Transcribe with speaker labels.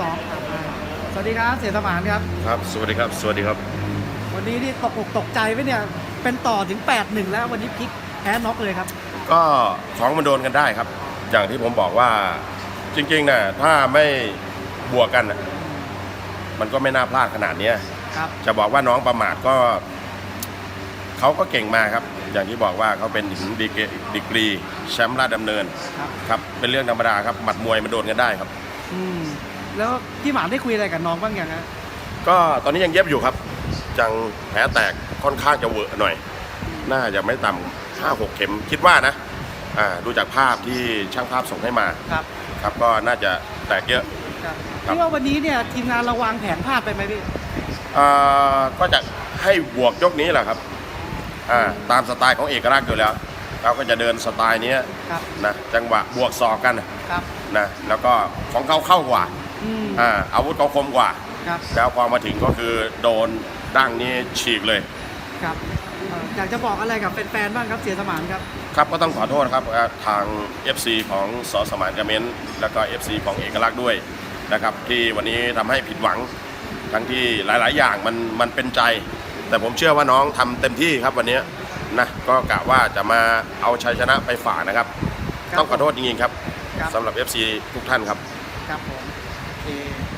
Speaker 1: สองสวัสดีครับ เสียสมานครับ
Speaker 2: ครับ สวัสดีครับ สวัสดีครับ
Speaker 1: วันนี้นี่ตกอกตกใจไหมเนี่ย เป็นต่อถึง8-1แล้ววันนี้พลิกแพ้น็อกเลยครับ
Speaker 2: ก็ของมันโดนกันได้ครับ อย่างที่ผมบอกว่าจริงๆนะถ้าไม่บวกกันน่ะมันก็ไม่น่าพลาดขนาดเนี้ย
Speaker 1: ครับ
Speaker 2: จะบอกว่าน้องประมาทก็เขาก็เก่งมาครับ อย่างที่บอกว่าเขาเป็นถึงดีเกดีกรีแชมป์ราชดำเนิน
Speaker 1: ครับ
Speaker 2: ครับ เป็นเรื่องธรรมดาครับหมัดมวยมันโดนกันได้ครับ
Speaker 1: อืม แล้วพี่หมานได้คุยอะไรกับน้องบ้างยังฮะ
Speaker 2: ก็ตอนนี้ยังเย็บอยู่ครับจังแผลแตกค่อนข้างจะเวอะหน่อย น่าจะไม่ต่ำห้าหกเข็มคิดว่านะอ่าดูจากภาพที่ช่างภาพส่งให้มา
Speaker 1: ครับ
Speaker 2: ครับก็น่าจะแตกเยอะ
Speaker 1: ครับ
Speaker 2: ครับ
Speaker 1: พี่ว่าวันนี้เนี่ยทีมงานเราวางแผนพลาดไปไหมพี่
Speaker 2: อ่าก็จะให้บวกยกนี้แหละครับอ่าตามสไตล์ของเอกลักษณ์อยู่แล้ว เราก็จะเดินสไตล์เนี้ย
Speaker 1: ครับ
Speaker 2: นะจังหวะบวกศอกกัน
Speaker 1: ครับ
Speaker 2: นะแล้วก็ของเขาเข้ากว่า
Speaker 1: อืม
Speaker 2: อ่าอาวุธเขาคมกว่า
Speaker 1: ครับ
Speaker 2: แล้วพอมาถึงก็คือโดนดั้งนี้ฉีกเลย
Speaker 1: ครับเอ่ออยากจะบอกอะไรกับแฟนๆบ้างครับเสียสมานครับ
Speaker 2: ครับก็ต้องขอโทษครับอ่าทาง FC ของสอสมานกระเมนแล้วก็ FC ของเอกลักษณ์ด้วยนะครับที่วันนี้ทำให้ผิดหวัง ทั้งที่หลาย ๆ อย่างมันมันเป็นใจ แต่ผมเชื่อว่าน้องทำเต็มที่ครับวันนี้นะก็กะว่าจะมาเอาชัยชนะไปฝากนะครับ
Speaker 1: ครับ
Speaker 2: ต้องขอโทษจริง ๆ ครับ
Speaker 1: ครับ
Speaker 2: สำหรับ FC ทุกท่านครับ
Speaker 1: ครับผม โอเค